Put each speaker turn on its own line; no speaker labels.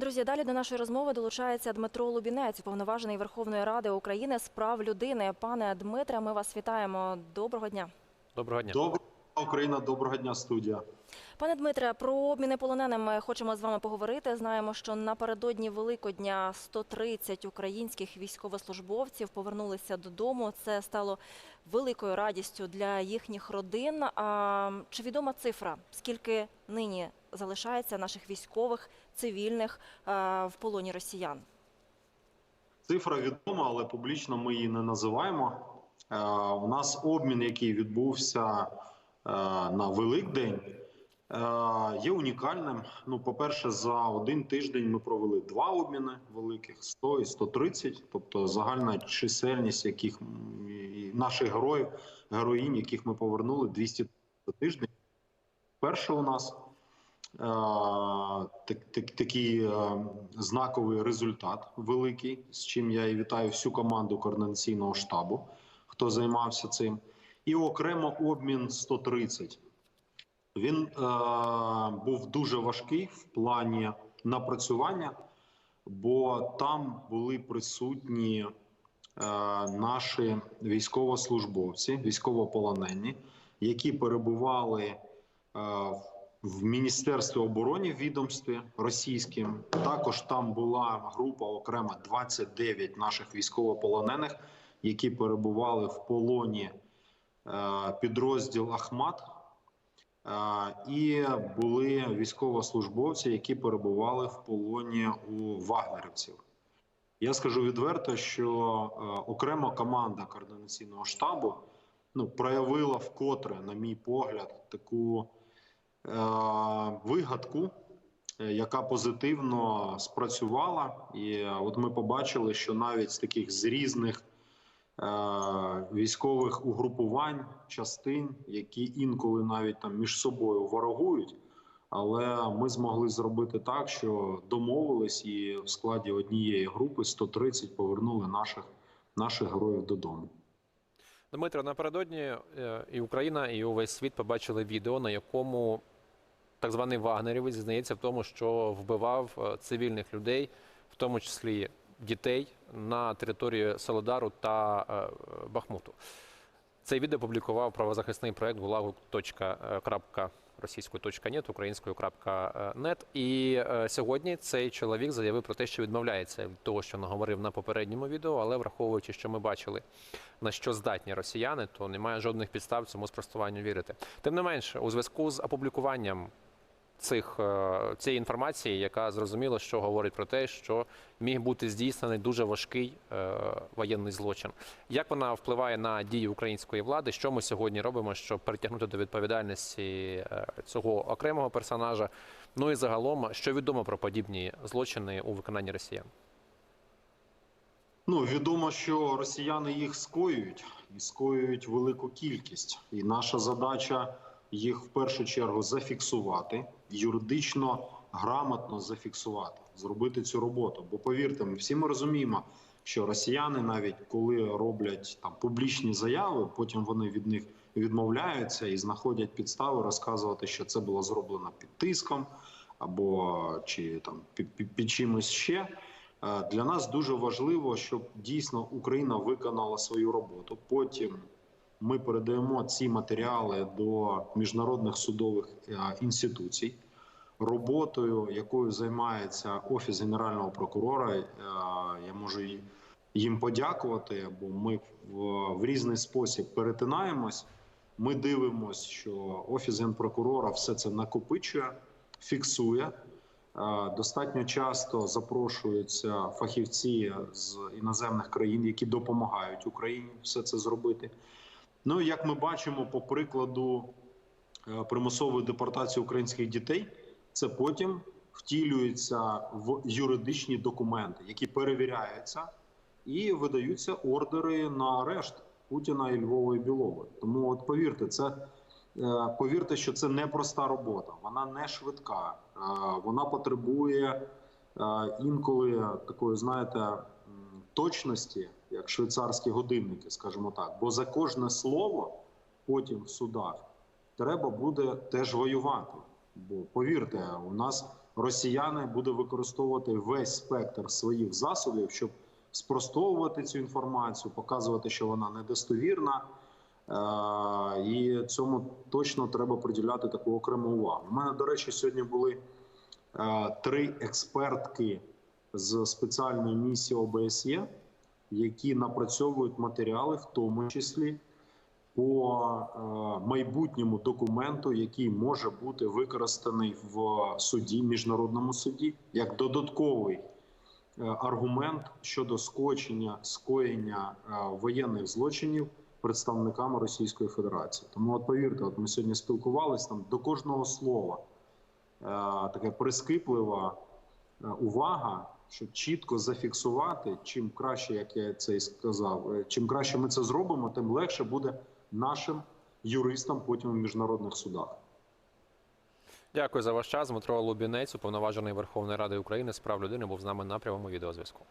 Друзі, далі до нашої розмови долучається Дмитро Лубінець, уповноважений Верховної Ради України з прав людини. Пане Дмитре, ми вас вітаємо. Доброго дня.
Доброго дня.
Доброго дня, Україна, доброго дня, студія.
Пане Дмитре, про обміни полоненими хочемо з вами поговорити. Знаємо, що напередодні Великодня 130 українських військовослужбовців повернулися додому. Це стало великою радістю для їхніх родин. А чи відома цифра? Скільки нині залишається наших військових цивільних в полоні росіян?
Цифра відома, але публічно ми її не називаємо. Е, У нас обмін, який відбувся е, на Великдень, е, є унікальним. Ну, по-перше, за один тиждень ми провели два обміни великих 100 і 130, тобто загальна чисельність яких наших героїв, героїнь, яких ми повернули 200 за тиждень. Перше у нас е, так, так, такий е, знаковий результат великий, з чим я і вітаю всю команду координаційного штабу, хто займався цим. І окремо обмін 130. Він е, був дуже важкий в плані напрацювання, бо там були присутні е, наші військовослужбовці, військовополонені, які перебували е, в Міністерстві оборони відомстві російським. Також там була група окремо 29 наших військовополонених, які перебували в полоні підрозділ Ахмат. Е, І були військовослужбовці, які перебували в полоні у вагнерівців. Я скажу відверто, що е, окрема команда координаційного штабу ну, проявила вкотре, на мій погляд, таку е, вигадку, е, яка позитивно спрацювала. І е, от ми побачили, що навіть з таких з різних е, військових угрупувань, частин, які інколи навіть там між собою ворогують. Але ми змогли зробити так, що домовились, і в складі однієї групи 130 повернули наших наших героїв додому.
Дмитро, напередодні е, і Україна, і увесь світ побачили відео, на якому так званий Вагнерівець зізнається в тому, що вбивав е, цивільних людей, в тому числі дітей, на території Солодару та е, Бахмуту. Це відео публікував правозахисний проект gulag.крапка російською .нет, українською крапка .нет. І е, сьогодні цей чоловік заявив про те, що відмовляється від того, що наговорив на попередньому відео, але враховуючи, що ми бачили, на що здатні росіяни, то немає жодних підстав цьому спростуванню вірити. Тим не менше, у зв'язку з опублікуванням цих е, цієї інформації, яка зрозуміло, що говорить про те, що міг бути здійснений дуже важкий е, воєнний злочин. Як вона впливає на дії української влади? Що ми сьогодні робимо, щоб притягнути до відповідальності е, цього окремого персонажа? Ну і загалом, що відомо про подібні злочини у виконанні росіян?
Ну відомо, що росіяни їх скоюють і скоюють велику кількість. І наша задача їх в першу чергу зафіксувати, юридично грамотно зафіксувати, зробити цю роботу. Бо повірте, ми всі ми розуміємо, що росіяни, навіть коли роблять там публічні заяви, потім вони від них відмовляються і знаходять підстави розказувати, що це було зроблено під тиском або чи там під, під, під чимось ще. Е, Для нас дуже важливо, щоб дійсно Україна виконала свою роботу. Потім ми передаємо ці матеріали до міжнародних судових е, інституцій. Роботою, якою займається офіс генерального прокурора, е, я можу їм подякувати, бо ми в, різний спосіб перетинаємось. Ми дивимося, що офіс генпрокурора все це накопичує, фіксує. Е, Достатньо часто запрошуються фахівці з іноземних країн, які допомагають Україні все це зробити. Ну, як ми бачимо, по прикладу е, примусової депортації українських дітей, це потім втілюється в юридичні документи, які перевіряються і видаються ордери на арешт Путіна і Львова і Білової. Тому, от повірте, це е, повірте, що це непроста робота, вона не швидка, е, вона потребує інколи такої, знаєте, точності, як швейцарські годинники, скажімо так. Бо за кожне слово потім в судах треба буде теж воювати. Бо повірте, у нас росіяни буде використовувати весь спектр своїх засобів, щоб спростовувати цю інформацію, показувати, що вона недостовірна. Е, І цьому точно треба приділяти таку окрему увагу. У мене, до речі, сьогодні були е, три експертки з спеціальної місії ОБСЄ, які напрацьовують матеріали, в тому числі по е, майбутньому документу, який може бути використаний в суді, міжнародному суді, як додатковий е, аргумент щодо скочення скоєння е, воєнних злочинів представниками Російської Федерації. Тому, от повірте, от ми сьогодні спілкувалися там до кожного слова така прискіплива увага, щоб чітко зафіксувати, чим краще, як я це і сказав, е, чим краще ми це зробимо, тим легше буде нашим юристам потім у міжнародних судах.
Дякую за ваш час. Дмитро Лубінець, уповноважений Верховної Ради України з прав людини, був з нами на прямому відеозв'язку.